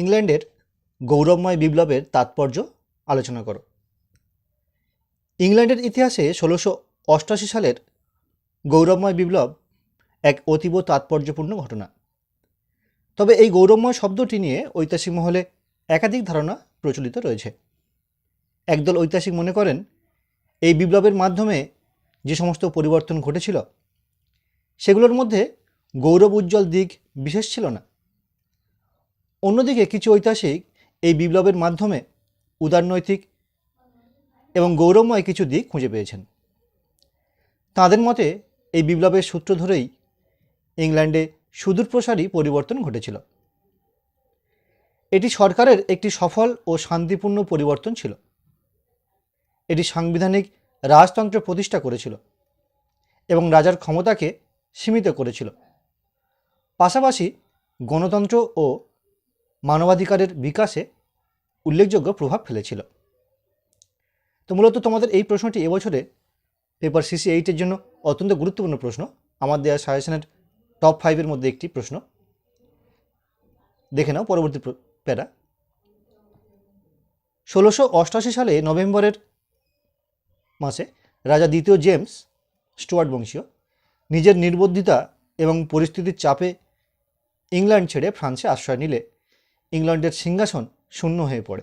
ইংল্যান্ডের গৌরবময় বিপ্লবের তাৎপর্য আলোচনা করো। ইংল্যান্ডের ইতিহাসে ষোলোশো অষ্টাশি সালের গৌরবময় বিপ্লব এক অতীব তাৎপর্যপূর্ণ ঘটনা। তবে এই গৌরবময় শব্দটি নিয়ে ঐতিহাসিক মহলে একাধিক ধারণা প্রচলিত রয়েছে। একদল ঐতিহাসিক মনে করেন, এই বিপ্লবের মাধ্যমে যে সমস্ত পরিবর্তন ঘটেছিল, সেগুলোর মধ্যে গৌরব উজ্জ্বল দিক বিশেষ ছিল না। অন্যদিকে কিছু ঐতিহাসিক এই বিপ্লবের মাধ্যমে উদারনৈতিক এবং গৌরবময় কিছু দিক খুঁজে পেয়েছেন। তাঁদের মতে এই বিপ্লবের সূত্র ধরেই ইংল্যান্ডে সুদূরপ্রসারী পরিবর্তন ঘটেছিল। এটি সরকারের একটি সফল ও শান্তিপূর্ণ পরিবর্তন ছিল। এটি সাংবিধানিক রাজতন্ত্র প্রতিষ্ঠা করেছিল এবং রাজার ক্ষমতাকে সীমিত করেছিল। পাশাপাশি গণতন্ত্র ও মানবাধিকারের বিকাশে উল্লেখযোগ্য প্রভাব ফেলেছিল। তো মূলত তোমাদের এই প্রশ্নটি এবছরে পেপার সিসি এইটের জন্য অত্যন্ত গুরুত্বপূর্ণ প্রশ্ন। আমার দেওয়া সাজেশনের টপ ফাইভের মধ্যে একটি প্রশ্ন। দেখে নাও পরবর্তী প্যারা। ষোলোশো অষ্টাশি সালে নভেম্বরের মাসে রাজা দ্বিতীয় জেমস স্টুয়ার্ট বংশীয় নিজের নির্বুদ্ধিতা এবং পরিস্থিতির চাপে ইংল্যান্ড ছেড়ে ফ্রান্সে আশ্রয় নিলে। ইংল্যান্ডের সিংহাসন শূন্য হয়ে পড়ে।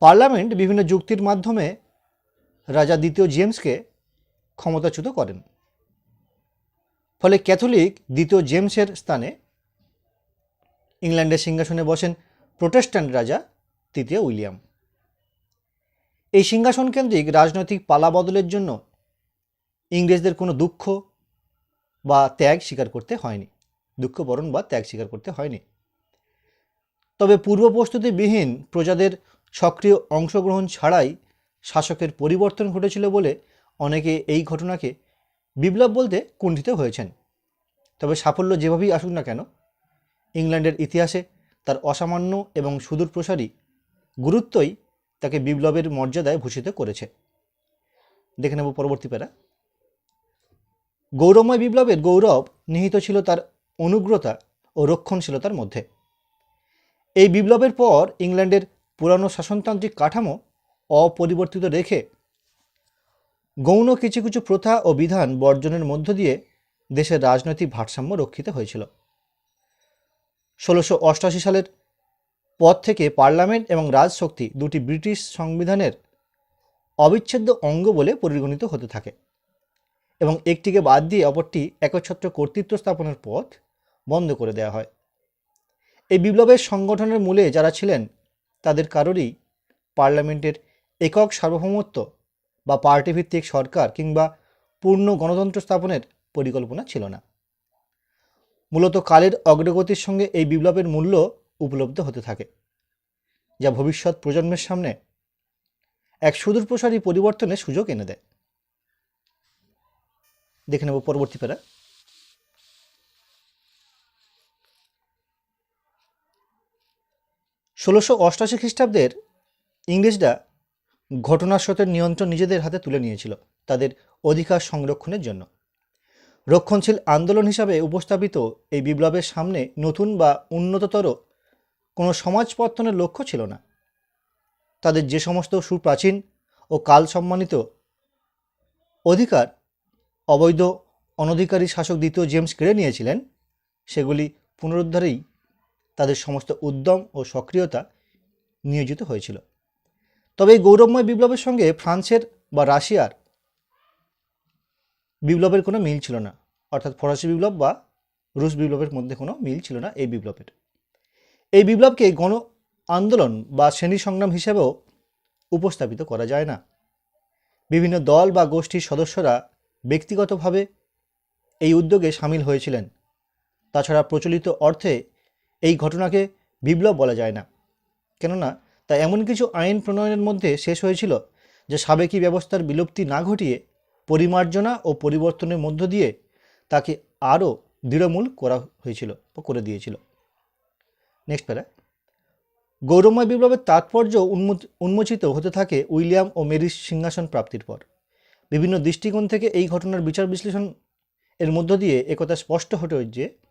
পার্লামেন্ট বিভিন্ন যুক্তির মাধ্যমে রাজা দ্বিতীয় জেমসকে ক্ষমতাচ্যুত করেন। ফলে ক্যাথলিক দ্বিতীয় জেমসের স্থানে ইংল্যান্ডের সিংহাসনে বসেন প্রোটেস্ট্যান্ট রাজা তৃতীয় উইলিয়াম। এই সিংহাসন কেন্দ্রিক রাজনৈতিক পালাবদলের জন্য ইংরেজদের কোনো দুঃখ বা ত্যাগ স্বীকার করতে হয়নি। দুঃখ বরণ বা ত্যাগ স্বীকার করতে হয়নি। তবে পূর্ব প্রস্তুতিবিহীন প্রজাদের সক্রিয় অংশগ্রহণ ছাড়াই শাসকের পরিবর্তন ঘটেছিল বলে অনেকে এই ঘটনাকে বিপ্লব বলতে কুণ্ঠিত হয়েছেন। তবে সাফল্য যেভাবেই আসুক না কেন, ইংল্যান্ডের ইতিহাসে তার অসামান্য এবং সুদূরপ্রসারী গুরুত্বই তাকে বিপ্লবের মর্যাদায় ভূষিত করেছে। দেখে নেব পরবর্তী প্যারা। গৌরবময় বিপ্লবের গৌরব নিহিত ছিল তার অনুগ্রতা ও রক্ষণশীলতার মধ্যে। এই বিপ্লবের পর ইংল্যান্ডের পুরানো শাসনতান্ত্রিক কাঠামো অপরিবর্তিত রেখে গৌণ কিছু কিছু প্রথা ও বিধান বর্জনের মধ্য দিয়ে দেশের রাজনৈতিক ভারসাম্য রক্ষিত হয়েছিল। ষোলোশো অষ্টাশি সালের পর থেকে পার্লামেন্ট এবং রাজশক্তি দুটি ব্রিটিশ সংবিধানের অবিচ্ছেদ্য অঙ্গ বলে পরিগণিত হতে থাকে এবং একটিকে বাদ দিয়ে অপরটি একচ্ছত্র কর্তৃত্ব স্থাপনের পথ বন্ধ করে দেওয়া হয়। এই বিপ্লবের সংগঠনের মূলে যারা ছিলেন, তাদের কারোরই পার্লামেন্টের একক সার্বভৌমত্ব বা পার্টিভিত্তিক সরকার কিংবা পূর্ণ গণতন্ত্র স্থাপনের পরিকল্পনা ছিল না। মূলত কালের অগ্রগতির সঙ্গে এই বিপ্লবের মূল্য উপলব্ধ হতে থাকে, যা ভবিষ্যৎ প্রজন্মের সামনে এক সুদূরপ্রসারী পরিবর্তনের সুযোগ এনে দেয়। দেখে নেব পরবর্তী প্যারা ষোলোশো অষ্টাশি খ্রিস্টাব্দের ইংরেজরা ঘটনার স্রোতের নিয়ন্ত্রণ নিজেদের হাতে তুলে নিয়েছিল তাদের অধিকার সংরক্ষণের জন্য। রক্ষণশীল আন্দোলন হিসাবে উপস্থাপিত এই বিপ্লবের সামনে নতুন বা উন্নততর কোনো সমাজ পত্তনের লক্ষ্য ছিল না। তাদের যে সমস্ত সুপ্রাচীন ও কাল সম্মানিত অধিকার অবৈধ, অনধিকারী শাসক দ্বিতীয় জেমস কেড়ে নিয়েছিলেন, সেগুলি পুনরুদ্ধারেই তাদের সমস্ত উদ্যম ও সক্রিয়তা নিয়োজিত হয়েছিল। তবে এই গৌরবময় বিপ্লবের সঙ্গে ফ্রান্সের বা রাশিয়ার বিপ্লবের কোনো মিল ছিল না। অর্থাৎ ফরাসি বিপ্লব বা রুশ বিপ্লবের মধ্যে কোনো মিল ছিল না এই বিপ্লবের। এই বিপ্লবকে গণ আন্দোলন বা শ্রেণি সংগ্রাম হিসেবেও উপস্থাপিত করা যায় না। বিভিন্ন দল বা গোষ্ঠীর সদস্যরা ব্যক্তিগতভাবে এই উদ্যোগে সামিল হয়েছিলেন। তাছাড়া প্রচলিত অর্থে এই ঘটনাকে বিপ্লব বলা যায় না। কেননা তা এমন কিছু আইন প্রণয়নের মধ্যে শেষ হয়েছিল যে সাবেকি ব্যবস্থার বিলুপ্তি না ঘটিয়ে পরিমার্জনা ও পরিবর্তনের মধ্য দিয়ে তাকে আরও দৃঢ়মূল করা হয়েছিল করে দিয়েছিল। নেক্সট প্যারা গৌরময় বিপ্লবের তাৎপর্য উন্মোচ- উন্মোচিত হতে থাকে উইলিয়াম ও মেরির সিংহাসন প্রাপ্তির পর। বিভিন্ন দৃষ্টিকোণ থেকে এই ঘটনার বিচার বিশ্লেষণ এর মধ্য দিয়ে একথা স্পষ্ট হতে যে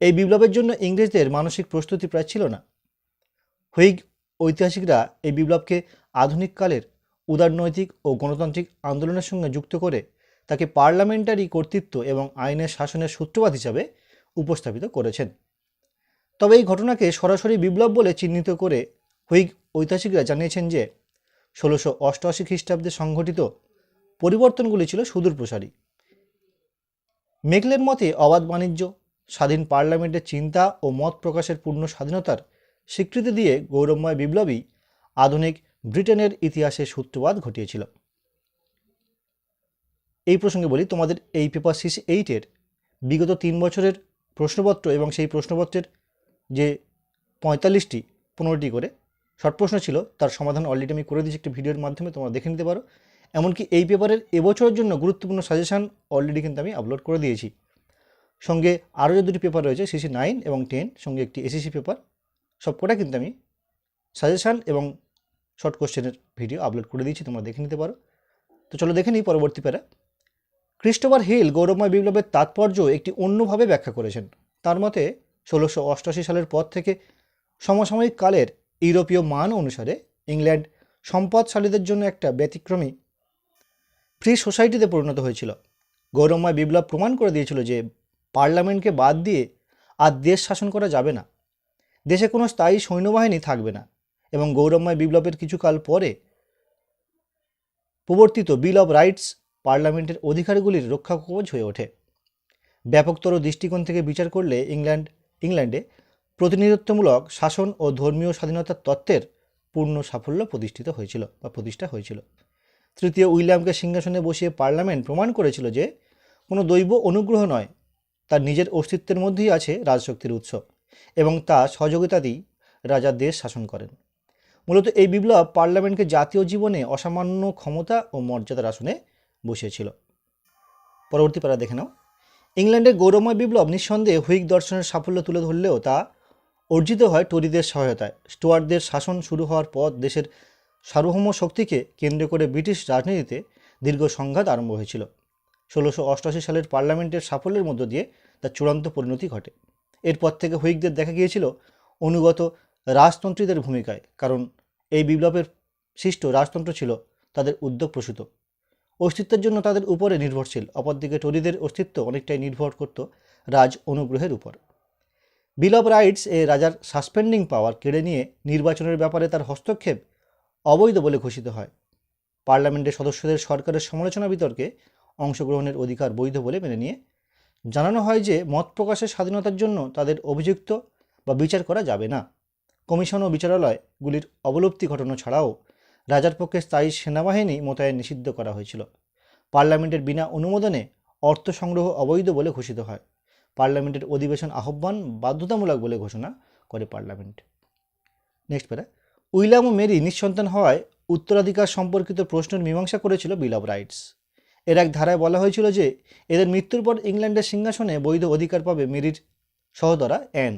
এই বিপ্লবের জন্য ইংরেজদের মানসিক প্রস্তুতি প্রায় ছিল না। হুইগ ঐতিহাসিকরা এই বিপ্লবকে আধুনিক কালের উদারনৈতিক ও গণতান্ত্রিক আন্দোলনের সঙ্গে যুক্ত করে তাকে পার্লামেন্টারি কর্তৃত্ব এবং আইনের শাসনের সূত্রপাত হিসাবে উপস্থাপিত করেছেন। তবে এই ঘটনাকে সরাসরি বিপ্লব বলে চিহ্নিত করে হুইগ ঐতিহাসিকরা জানিয়েছেন যে, ষোলোশো অষ্টআশি খ্রিস্টাব্দে সংঘটিত পরিবর্তনগুলি ছিল সুদূরপ্রসারী। মেকলের মতে অবাধ বাণিজ্য স্বাধীন পার্লামেন্টের চিন্তা ও মত প্রকাশের পূর্ণ স্বাধীনতার স্বীকৃতি দিয়ে গৌরবময় বিপ্লবী আধুনিক ব্রিটেনের ইতিহাসে সূত্রপাত ঘটিয়েছিল। এই প্রসঙ্গে বলি, তোমাদের এই পেপার সিস এইটের বিগত তিন বছরের প্রশ্নপত্র এবং সেই প্রশ্নপত্রের যে পঁয়তাল্লিশটি, পনেরোটি করে শর্ট প্রশ্ন ছিল, তার সমাধান অলরেডি আমি করে দিয়েছি একটি ভিডিওর মাধ্যমে, তোমরা দেখে নিতে পারো। এমনকি এই পেপারের এবছরের জন্য গুরুত্বপূর্ণ সাজেশান অলরেডি কিন্তু আমি আপলোড করে দিয়েছি। সঙ্গে আরও যে দুটি পেপার রয়েছে সিসি নাইন এবং টেন সঙ্গে একটি এসিসি পেপার সবকটা কিন্তু আমি সাজেশান এবং শর্ট কোশ্চেনের ভিডিও আপলোড করে দিয়েছি, তোমরা দেখে নিতে পারো। তো চলো দেখে নিই পরবর্তী প্যারা ক্রিস্টোফার হিল গৌরবময় বিপ্লবের তাৎপর্য একটি অন্যভাবে ব্যাখ্যা করেছেন। তার মতে, ষোলোশো অষ্টআশি সালের পর থেকে সমসাময়িক কালের ইউরোপীয় মান অনুসারে ইংল্যান্ড সম্পদশালীদের জন্য একটা ব্যতিক্রমী ফ্রি সোসাইটিতে পরিণত হয়েছিল। গৌরবময় বিপ্লব প্রমাণ করে দিয়েছিল যে পার্লামেন্টকে বাদ দিয়ে আর দেশ শাসন করা যাবে না। দেশে কোনো স্থায়ী সৈন্যবাহিনী থাকবে না এবং গৌরবময় বিপ্লবের কিছুকাল পরে প্রবর্তিত বিল অব রাইটস পার্লামেন্টের অধিকারগুলির রক্ষা কবচ হয়ে ওঠে। ব্যাপকতর দৃষ্টিকোণ থেকে বিচার করলে ইংল্যান্ড, ইংল্যান্ডে প্রতিনিধিত্বমূলক শাসন ও ধর্মীয় স্বাধীনতার তত্ত্বের পূর্ণ সাফল্য প্রতিষ্ঠিত হয়েছিল বা প্রতিষ্ঠা হয়েছিল। তৃতীয় উইলিয়ামকে সিংহাসনে বসিয়ে পার্লামেন্ট প্রমাণ করেছিল যে কোনো দৈব অনুগ্রহ নয় তার নিজের অস্তিত্বের মধ্যেই আছে রাজশক্তির উৎস এবং তা সহযোগিতাতেই রাজা দেশ শাসন করেন। মূলত এই বিপ্লব পার্লামেন্টকে জাতীয় জীবনে অসামান্য ক্ষমতা ও মর্যাদার আসনে বসিয়েছিল। পরবর্তী পারা দেখে নাও। ইংল্যান্ডের গৌরবময় বিপ্লব নিঃসন্দেহে হুইক দর্শনের সাফল্য তুলে ধরলেও তা অর্জিত হয় টরিদের সহায়তায়। স্টুয়ার্টদের শাসন শুরু হওয়ার পর দেশের সার্বভৌম শক্তিকে কেন্দ্র করে ব্রিটিশ রাজনীতিতে দীর্ঘ সংঘাত আরম্ভ হয়েছিল। ষোলোশো অষ্টআশি সালের পার্লামেন্টের সাফল্যের মধ্য দিয়ে তার চূড়ান্ত পরিণতি ঘটে। এরপর থেকে হুইকদের দেখা গিয়েছিল অনুগত রাজতন্ত্রীদের ভূমিকায়, কারণ এই বিপ্লবের সৃষ্ট রাজতন্ত্র ছিল তাদের উদ্যোগ প্রসূত। অস্তিত্বের জন্য তাদের উপরে নির্ভরশীল, অপরদিকে টরিদের অস্তিত্ব অনেকটাই নির্ভর করত রাজ অনুগ্রহের উপর। বিল অব রাইটস এ রাজার সাসপেন্ডিং পাওয়ার কেড়ে নিয়ে নির্বাচনের ব্যাপারে তার হস্তক্ষেপ অবৈধ বলে ঘোষিত হয়। পার্লামেন্টের সদস্যদের সরকারের সমালোচনা বিতর্কে অংশগ্রহণের অধিকার বৈধ বলে মেনে নিয়ে জানানো হয় যে মত প্রকাশের স্বাধীনতার জন্য তাদের অভিযুক্ত বা বিচার করা যাবে না। কমিশন ও বিচারালয়গুলির অবলুপ্তি ঘটানো ছাড়াও রাজার পক্ষে স্থায়ী সেনাবাহিনী মোতায়েন নিষিদ্ধ করা হয়েছিল। পার্লামেন্টের বিনা অনুমোদনে অর্থ সংগ্রহ অবৈধ বলে ঘোষিত হয়। পার্লামেন্টের অধিবেশন আহ্বান বাধ্যতামূলক বলে ঘোষণা করে পার্লামেন্ট। নেক্সট প্যারা উইলিয়াম ও মেরি নিঃসন্তান হওয়ায় উত্তরাধিকার সম্পর্কিত প্রশ্নের মীমাংসা করেছিল বিল অব রাইটস। এর এক ধারায় বলা হয়েছিল যে, এদের মৃত্যুর পর ইংল্যান্ডের সিংহাসনে বৈধ অধিকার পাবে মেরির সহদরা অ্যান।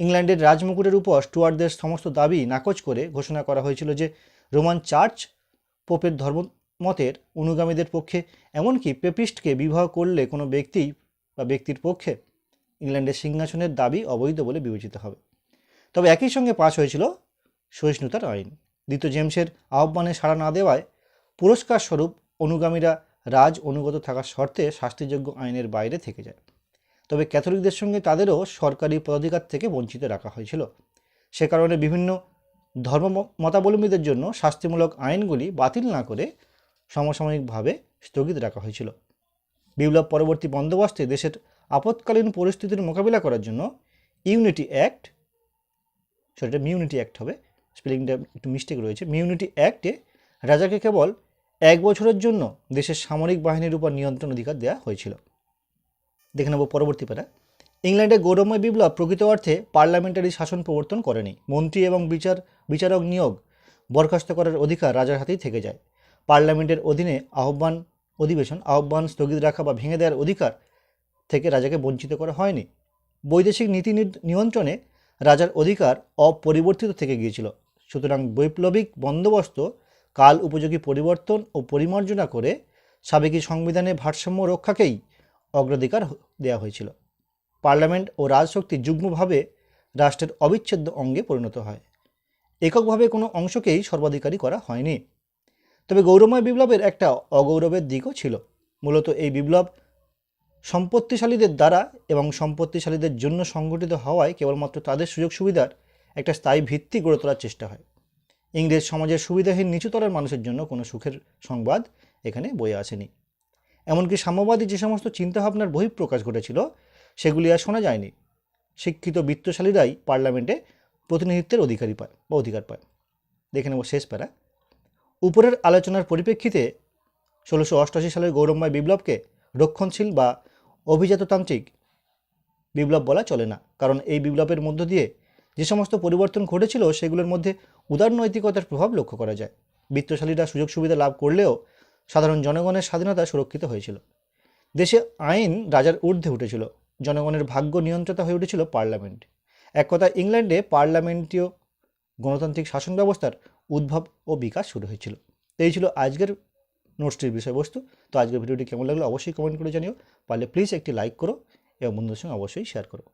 ইংল্যান্ডের রাজমুকুটের উপর স্টুয়ার্টদের সমস্ত দাবি নাকচ করে ঘোষণা করা হয়েছিল যে, রোমান চার্চ পোপের ধর্মমতের অনুগামীদের পক্ষে, এমনকি পেপিস্টকে বিবাহ করলে কোনো ব্যক্তি বা ব্যক্তির পক্ষে ইংল্যান্ডের সিংহাসনের দাবি অবৈধ বলে বিবেচিত হবে। তবে একই সঙ্গে পাশ হয়েছিল সহিষ্ণুতার আইন। দ্বিতীয় জেমসের আহ্বানে সাড়া না দেওয়ায় পুরস্কার স্বরূপ অনুগামীরা রাজ অনুগত থাকার শর্তে শাস্তিযোগ্য আইনের বাইরে থেকে যায়। তবে ক্যাথলিকদের সঙ্গে তাদেরও সরকারি পদাধিকার থেকে বঞ্চিত রাখা হয়েছিল। সে কারণে বিভিন্ন ধর্ম মতাবলম্বীদের জন্য শাস্তিমূলক আইনগুলি বাতিল না করে সমসাময়িকভাবে স্থগিত রাখা হয়েছিল। বিপ্লব পরবর্তী বন্দোবস্তে দেশের আপৎকালীন পরিস্থিতির মোকাবিলা করার জন্য ইউনিটি অ্যাক্ট সেটা মিউনিটি অ্যাক্ট হবে, স্পেলিংটা একটু মিস্টেক রয়েছে, মিউনিটি অ্যাক্টে রাজাকে কেবল এক বছরের জন্য দেশের সামরিক বাহিনীর উপর নিয়ন্ত্রণ অধিকার দেওয়া হয়েছিল। দেখে নেব পরবর্তী পারা ইংল্যান্ডে গৌরবময় বিপ্লব প্রকৃত অর্থে পার্লামেন্টারি শাসন প্রবর্তন করেনি। মন্ত্রী এবং বিচার, বিচারক নিয়োগ বরখাস্ত করার অধিকার রাজার হাতেই থেকে যায়। পার্লামেন্টের অধীনে আহ্বান, অধিবেশন, আহ্বান স্থগিত রাখা বা ভেঙে দেওয়ার অধিকার থেকে রাজাকে বঞ্চিত করা হয়নি। বৈদেশিক নীতি নিয়ন্ত্রণে রাজার অধিকার অপরিবর্তিত থেকে গিয়েছিল। সুতরাং বৈপ্লবিক বন্দোবস্ত কাল উপযোগী পরিবর্তন ও পরিমার্জনা করে সাবেকি সংবিধানে ভারসাম্য রক্ষাকেই অগ্রাধিকার দেওয়া হয়েছিল। পার্লামেন্ট ও রাজশক্তি যুগ্মভাবে রাষ্ট্রের অবিচ্ছেদ্য অঙ্গে পরিণত হয়। এককভাবে কোনো অংশকেই সর্বাধিকারী করা হয়নি। তবে গৌরবময় বিপ্লবের একটা অগৌরবের দিকও ছিল। মূলত এই বিপ্লব সম্পত্তিশালীদের দ্বারা এবং সম্পত্তিশালীদের জন্য সংগঠিত হওয়ায় কেবলমাত্র তাদের সুযোগ সুবিধার একটা স্থায়ী ভিত্তি গড়ে তোলার চেষ্টা হয়। ইংরেজ সমাজের সুবিধাহীন নিচুতলার মানুষের জন্য কোনো সুখের সংবাদ এখানে বয়ে আসেনি। এমনকি সাম্যবাদী যে সমস্ত চিন্তাভাবনার বহিঃপ্রকাশ ঘটেছিল, সেগুলি আর শোনা যায়নি। শিক্ষিত বিত্তশালীরাই পার্লামেন্টে প্রতিনিধিত্বের অধিকারী পায় বা অধিকার পায়। দেখে নেব শেষ প্যারা। উপরের আলোচনার পরিপ্রেক্ষিতে ষোলোশো অষ্টআশি সালের গৌরবময় বিপ্লবকে রক্ষণশীল বা অভিজাততান্ত্রিক বিপ্লব বলা চলে না, কারণ এই বিপ্লবের মধ্য দিয়ে যে সমস্ত পরিবর্তন ঘটেছিল, সেগুলোর মধ্যে উদার নৈতিকতার প্রভাব লক্ষ্য করা যায়। বিত্তশালীরা সুযোগ সুবিধা লাভ করলেও সাধারণ জনগণের স্বাধীনতা সুরক্ষিত হয়েছিল। দেশে আইন রাজার ঊর্ধ্বে উঠেছিল। জনগণের ভাগ্য নিয়ন্ত্রিত হয়ে উঠেছিল পার্লামেন্ট। এক কথায় ইংল্যান্ডে পার্লামেন্টীয় গণতান্ত্রিক শাসন ব্যবস্থার উদ্ভব ও বিকাশ শুরু হয়েছিল। এই ছিল আজকের নোটসটির বিষয়বস্তু। তো আজকের ভিডিওটি কেমন লাগল অবশ্যই কমেন্ট করে জানিও। পারলে প্লিজ একটি লাইক করো এবং বন্ধুদের সঙ্গে অবশ্যই শেয়ার করো।